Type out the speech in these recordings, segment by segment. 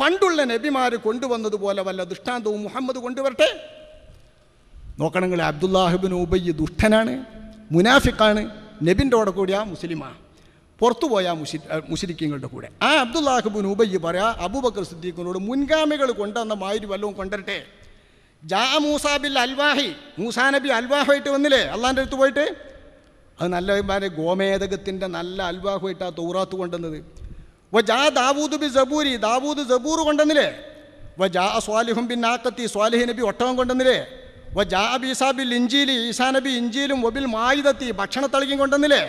പണ്ടുള്ള നബിമാർ കൊണ്ടുവന്നതുപോലെ വല്ല ദൃഷ്ടാന്തവും മുഹമ്മദ് കൊണ്ടുവരട്ടെ? നോക്കണമെങ്കിൽ അബ്ദുല്ലാഹിബിൻ ഉബയ്യ് ദുഷ്ടനാണ് മുനാഫിക്കാണ് നബിന്റെ കൂടെ കൂടിയാ മുസ്ലിമാണ് പുറത്തു പോയ മുഷി മുഷിരിക്കങ്ങളുടെ കൂടെ. ആ അബ്ദുല്ലാഹിബിൻ ഉബയ്യ് പറയാ അബൂബക്കർ സിദ്ദീഖിനോട് മുൻഗാമികൾ കൊണ്ടുവന്ന മാതിരി വല്ലതും കൊണ്ടുവരട്ടെ? ജാ മൂസാബിൽ അൽവാഹി മൂസാ നബി അൽവാഹായിട്ട് വന്നില്ലേ? അള്ളാന്റെ അടുത്ത് പോയിട്ട്? അത് നല്ല ഗോമേതകത്തിന്റെ നല്ല അൽവാഹുമായിട്ടാണ് തൗറാത്ത് കൊണ്ടുവന്നത്. വ ജാ ദാവൂദ് ബി സബൂരി. ദാവൂദ് സബൂർ കൊണ്ടെന്നില്ലേ? വജാ സ്വാലിഹും ബിൻ നാക്കത്തി സ്വാലിഹി നബി ഒട്ടകം കൊണ്ടെന്നില്ലേ? വജാ ബീസാ ബിൽ ഇഞ്ചീലി ഈസാ നബി ഇഞ്ചീലും വബിൽ ഭക്ഷണ ഭക്ഷണത്തളിക്കും കൊണ്ടെന്നില്ലേ?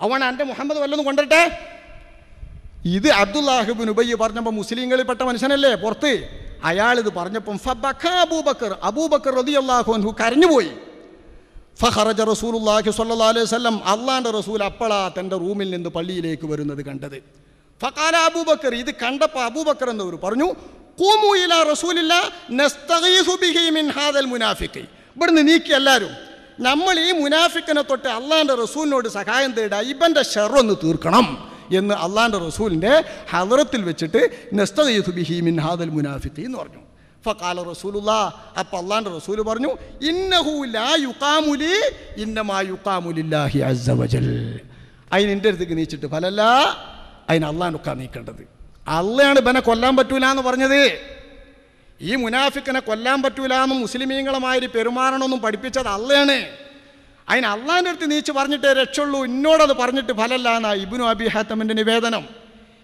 അവൻ എന്റെ മുഹമ്മദ് വല്ലതും കൊണ്ടട്ടെ ഇത് അബ്ദുല്ലാഹിബിൻ ഉബയ്യ പറഞ്ഞപ്പോൾ മുസ്ലിങ്ങളിൽപ്പെട്ട മനുഷ്യനല്ലേ പുറത്ത്? അയാൾ ഇത് പറഞ്ഞപ്പം അബൂബക്കർ അബൂബക്കർ റതിയല്ലാഹു കരഞ്ഞുപോയി. ഫഹറജ റസൂലുള്ളാഹി സല്ലാ അലൈഹി വസല്ലം അള്ളാന്റെ റസൂൽ അപ്പളാ തന്റെ റൂമിൽ നിന്ന് പള്ളിയിലേക്ക് വരുന്നത് കണ്ടത്. ഫഖാല അബൂബക്കർ ഇത് കണ്ടപ്പോൾ അബൂബക്കർ എന്നവർ പറഞ്ഞു കൂമു ഇലാ റസൂലില്ല മുനാഫിഖി. ഇവിടുന്ന് നീക്കി എല്ലാവരും നമ്മൾ ഈ മുനാഫിക്കനെ തൊട്ട് അള്ളാന്റെ റസൂലിനോട് സഹായം തേടുക ഇവന്റെ ഷെറൊന്ന് തീർക്കണം. എന്ന് അള്ളാന്റെ റസൂലിന്റെ ഹദറത്തിൽ വെച്ചിട്ട് നസ്തഗീസു ബിഹി മിൻ ഹാദൽ മുനാഫിഖി എന്ന് പറഞ്ഞു. ഫക്കാല റസൂലുള്ള അപ്പം അള്ളാന്റെ റസൂൽ പറഞ്ഞു ഇന്നഹു ലാ അതിന് എന്റെ അടുത്തേക്ക് നീച്ചിട്ട് ഫലല്ല അതിന് അള്ളാനൊക്കെ നീക്കേണ്ടത്. അള്ളയാണ് ഇവനെ കൊല്ലാൻ പറ്റൂല എന്ന് പറഞ്ഞത്. ഈ മുനാഫിക്കനെ കൊല്ലാൻ പറ്റൂല എന്നും മുസ്ലിമീങ്ങളുമായി പെരുമാറണമെന്നും പഠിപ്പിച്ചത് അള്ളയാണ്. അതിന് അള്ളാന്റെ അടുത്ത് നീച്ച് പറഞ്ഞിട്ടേ രക്ഷുള്ളൂ ഇന്നോടത് പറഞ്ഞിട്ട് ഫലല്ല എന്നാ ഇബിനു അബി ഹാത്തമിന്റെ നിവേദനം.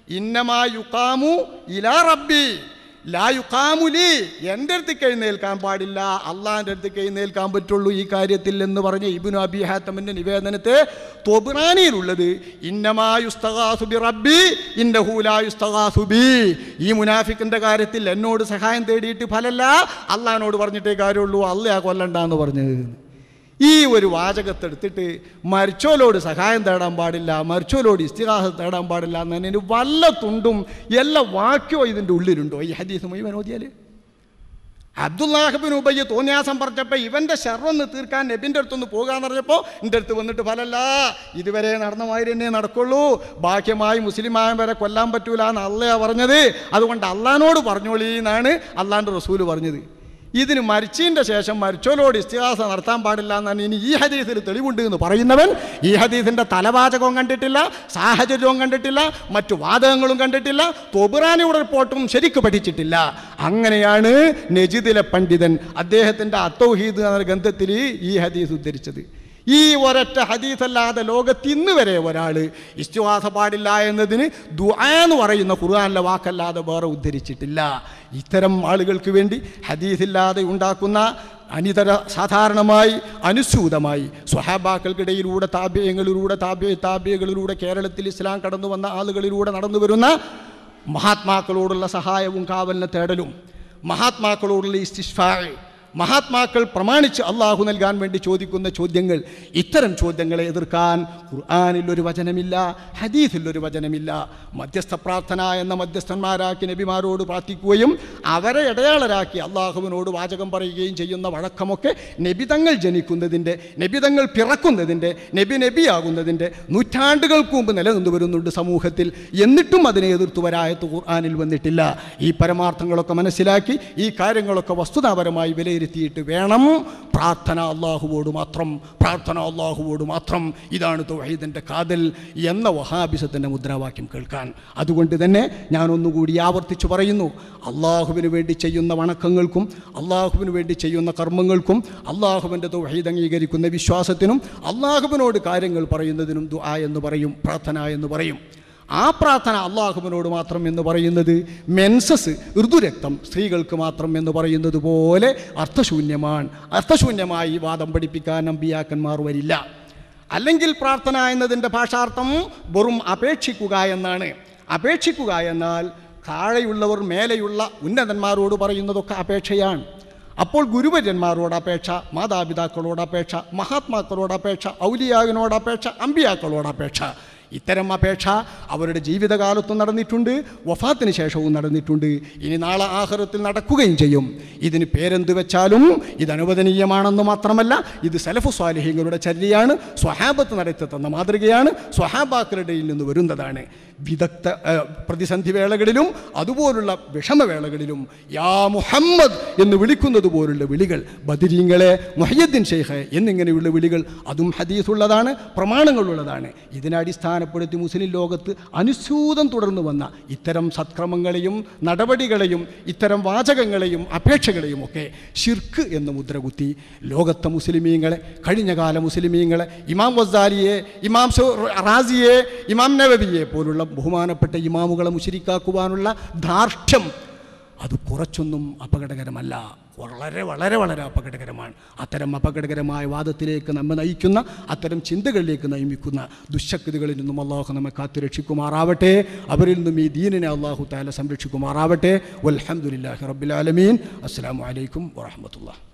ഇന്നമാ യുക്കാമു ഇലാ റബ്ബി. ലാ യുക്കാമുലി എന്റെ അടുത്തേക്ക് എഴുന്നേൽക്കാൻ പാടില്ല. അള്ളാഹിന്റെ അടുത്തേക്ക് എഴുന്നേൽക്കാൻ പറ്റുള്ളൂ ഈ കാര്യത്തിൽ എന്ന് പറഞ്ഞ ഇബിനു അബി ഹാത്തമിന്റെ നിവേദനത്തെ തൊബുറാനിയിലുള്ളത്. ഇന്നമായുസ്തകാസുബി റബ്ബി ഇന്നഹൂലായുസ്തകാസുബി ഈ മുനാഫിക്കിന്റെ കാര്യത്തിൽ എന്നോട് സഹായം തേടിയിട്ട് ഫലല്ല. അള്ളഹാനോട് പറഞ്ഞിട്ടേ കാര്യമുള്ളൂ. അള്ളയാ കൊല്ലണ്ടെന്ന് പറഞ്ഞത്. ഈ ഒരു വാചകത്തെടുത്തിട്ട് മരിച്ചോലോട് സഹായം തേടാൻ പാടില്ല മരിച്ചോലോട് ഇസ്തിഹാസം തേടാൻ പാടില്ല എന്നതിന് വല്ല തുണ്ടും എല്ലാ വാക്യോ ഇതിന്റെ ഉള്ളിലുണ്ടോ? ഈ ഹദീസ് മുഴുവൻ ഓതിയാൽ അബ്ദുല്ലാഹബിൻ ഉബയ്യ തോന്നിയാസം പറഞ്ഞപ്പോൾ ഇവന്റെ ഷെറൊന്ന് തീർക്കാൻ നബിന്റെ അടുത്തൊന്ന് പോകാന്ന് പറഞ്ഞപ്പോൾ എന്റെ അടുത്ത് വന്നിട്ട് ഫലല്ല ഇതുവരെ നടന്ന മാതിരി തന്നെ നടക്കുള്ളൂ. ബാഹ്യമായി മുസ്ലിമായ വരെ കൊല്ലാൻ പറ്റൂല എന്ന് പറഞ്ഞത്. അതുകൊണ്ട് അള്ളഹാനോട് പറഞ്ഞോളീ എന്നാണ് അള്ളാന്റെ റസൂൽ പറഞ്ഞത്. ഇതിന് മരിച്ചതിന്റെ ശേഷം മരിച്ചോലോട് ഇസ്തിഹാസ നടത്താൻ പാടില്ല എന്നാണ് ഇനി ഈ ഹദീസിൽ തെളിവുണ്ട് എന്ന് പറയുന്നവൻ. ഈ ഹദീസിന്റെ തലവാചകവും കണ്ടിട്ടില്ല സാഹചര്യവും കണ്ടിട്ടില്ല മറ്റു വാദകങ്ങളും കണ്ടിട്ടില്ല തൊബുറാനിയുടെ റിപ്പോർട്ടും ശരിക്ക് പഠിച്ചിട്ടില്ല. അങ്ങനെയാണ് നജിദിലെ പണ്ഡിതൻ അദ്ദേഹത്തിന്റെ അത്തൗഹീദ് എന്ന ഗ്രന്ഥത്തിൽ ഈ ഹദീസ് ഉദ്ധരിച്ചത്. ഈ ഒരൊറ്റ ഹദീസല്ലാതെ ലോകത്ത് ഇന്ന് വരെ ഒരാൾ ഇസ്തിവാസ പാടില്ല എന്നതിന് ദുആ എന്ന് പറയുന്ന ഖുർആാനിലെ വാക്കല്ലാതെ വേറെ ഉദ്ധരിച്ചിട്ടില്ല. ഇത്തരം ആളുകൾക്ക് വേണ്ടി ഹദീസില്ലാതെ ഉണ്ടാക്കുന്ന അനിതര സാധാരണമായി അനുസ്യൂതമായി സ്വഹാബാക്കൾക്കിടയിലൂടെ താപ്യങ്ങളിലൂടെ താപ്യ താപ്യകളിലൂടെ കേരളത്തിൽ ഇസ്ലാം കടന്നു വന്ന ആളുകളിലൂടെ നടന്നു വരുന്ന മഹാത്മാക്കളോടുള്ള സഹായവും കാവലിനെ തേടലും മഹാത്മാക്കളോടുള്ള ഇസ്തിഷ്ഫാ മഹാത്മാക്കൾ പ്രമാണിച്ച് അള്ളാഹു നൽകാൻ വേണ്ടി ചോദിക്കുന്ന ചോദ്യങ്ങൾ ഇത്തരം ചോദ്യങ്ങളെ എതിർക്കാൻ ഖുർആാനിൽ ഒരു വചനമില്ല ഹദീസിൽ ഒരു വചനമില്ല. മധ്യസ്ഥ പ്രാർത്ഥന എന്ന മധ്യസ്ഥന്മാരാക്കി നബിമാരോട് പ്രാർത്ഥിക്കുകയും അവരെ ഇടയാളരാക്കി അള്ളാഹുവിനോട് വാചകം പറയുകയും ചെയ്യുന്ന വഴക്കമൊക്കെ നബിതങ്ങൾ ജനിക്കുന്നതിന്റെ നബിതങ്ങൾ പിറക്കുന്നതിന്റെ നബി നബിയാകുന്നതിന്റെ നൂറ്റാണ്ടുകൾക്ക് മുമ്പ് നിലനിന്ന് വരുന്നുണ്ട് സമൂഹത്തിൽ. എന്നിട്ടും അതിനെ എതിർത്തു വരായത്ത് ഖുർആാനിൽ വന്നിട്ടില്ല. ഈ പരമാർത്ഥങ്ങളൊക്കെ മനസ്സിലാക്കി ഈ കാര്യങ്ങളൊക്കെ വസ്തുതാപരമായി വിലയിരുത്തി വിലയിരുത്തിയിട്ട് വേണം പ്രാർത്ഥന അള്ളാഹുവോട് മാത്രം പ്രാർത്ഥന അള്ളാഹുവോട് മാത്രം. ഇതാണ് തൊഹീദിന്റെ കാതൽ എന്ന വഹാബിസത്തിന്റെ മുദ്രാവാക്യം കേൾക്കാൻ. അതുകൊണ്ട് തന്നെ ഞാൻ ഒന്നുകൂടി ആവർത്തിച്ചു പറയുന്നു. അള്ളാഹുവിന് വേണ്ടി ചെയ്യുന്ന വണക്കങ്ങൾക്കും അള്ളാഹുവിന് വേണ്ടി ചെയ്യുന്ന കർമ്മങ്ങൾക്കും അള്ളാഹുവിന്റെ തൊഹീദ് അംഗീകരിക്കുന്ന വിശ്വാസത്തിനും അള്ളാഹുവിനോട് കാര്യങ്ങൾ പറയുന്നതിനും ദുആ എന്ന് പറയും പ്രാർത്ഥന എന്ന് പറയും. ആ പ്രാർത്ഥന അള്ളാഹുവിനോട് മാത്രം എന്ന് പറയുന്നത് മെൻസസ് ഋതുരക്തം സ്ത്രീകൾക്ക് മാത്രം എന്ന് പറയുന്നത് പോലെ അർത്ഥശൂന്യമാണ്. അർത്ഥശൂന്യമായി വാദം പഠിപ്പിക്കാൻ അമ്പിയാക്കന്മാർ വരില്ല. അല്ലെങ്കിൽ പ്രാർത്ഥന എന്നതിന്റെ ഭാഷാർത്ഥം വെറും അപേക്ഷിക്കുക എന്നാണ്. അപേക്ഷിക്കുക എന്നാൽ താഴെയുള്ളവർ മേലെയുള്ള ഉന്നതന്മാരോട് പറയുന്നതൊക്കെ അപേക്ഷയാണ്. അപ്പോൾ ഗുരുവര്യന്മാരോട് അപേക്ഷ മാതാപിതാക്കളോട് അപേക്ഷ മഹാത്മാക്കളോട് അപേക്ഷ ഔലിയാവിനോട് അപേക്ഷ അമ്പിയാക്കളോട് അപേക്ഷ. ഇത്തരം അപേക്ഷ അവരുടെ ജീവിതകാലത്തും നടന്നിട്ടുണ്ട് വഫാത്തിന് ശേഷവും നടന്നിട്ടുണ്ട്. ഇനി നാളെ ആഹ്റത്തിൽ നടക്കുകയും ചെയ്യും. ഇതിന് പേരെന്ത് വെച്ചാലും ഇത് അനുവദനീയമാണെന്ന് മാത്രമല്ല ഇത് സലഫു സ്വാലിഹ്യങ്ങളുടെ ചര്യയാണ് സ്വഹാബത്ത് നടത്തി തന്ന മാതൃകയാണ് സ്വഹാബാക്കളുടെ നിന്ന് വരുന്നതാണ്. വിദഗ്ധ പ്രതിസന്ധി വേളകളിലും അതുപോലുള്ള വിഷമവേളകളിലും യാ മുഹമ്മദ് എന്ന് വിളിക്കുന്നത് പോലുള്ള വിളികൾ ബദിരീങ്ങളെ മുഹയ്യദ്ദീൻ ഷെയ്ഖ് എന്നിങ്ങനെയുള്ള വിളികൾ അതും ഹദീസുള്ളതാണ് പ്രമാണങ്ങളുള്ളതാണ്. ഇതിനെ അടിസ്ഥാനപ്പെടുത്തി മുസ്ലിം ലോകത്ത് അനുസ്യൂതം തുടർന്നു വന്ന ഇത്തരം സത്ക്രമങ്ങളെയും നടപടികളെയും ഇത്തരം വാചകങ്ങളെയും അപേക്ഷകളെയും ഒക്കെ ഷിർക്ക് എന്ന് മുദ്രകുത്തി ലോകത്തെ മുസ്ലിമീങ്ങളെ കഴിഞ്ഞകാല മുസ്ലിമീങ്ങളെ ഇമാം വസാലിയെ ഇമാം റാസിയെ ഇമാം നവബിയെ പോലുള്ള ബഹുമാനപ്പെട്ട ഇമാമുകളെ മുശരിക്കാക്കുവാനുള്ള ധാർഷ്ട്യം അത് കുറച്ചൊന്നും അപകടകരമല്ല. വളരെ വളരെ വളരെ അപകടകരമാണ്. അത്തരം അപകടകരമായ വാദത്തിലേക്ക് നമ്മെ നയിക്കുന്ന അത്തരം ചിന്തകളിലേക്ക് നയിക്കുന്ന ദുശക്തികളിൽ നിന്നും അള്ളാഹു നമ്മെ കാത്തു രക്ഷിക്കുമാറാവട്ടെ. അവരിൽ നിന്നും ഈ ദീനിനെ അള്ളാഹു താല സംരക്ഷിക്കുമാറാവട്ടെ. വലഹമുല്ലാഹി റബ്ബിൽ ആലമീൻ. അസ്സാം വലൈക്കും വാഹമത്തുള്ള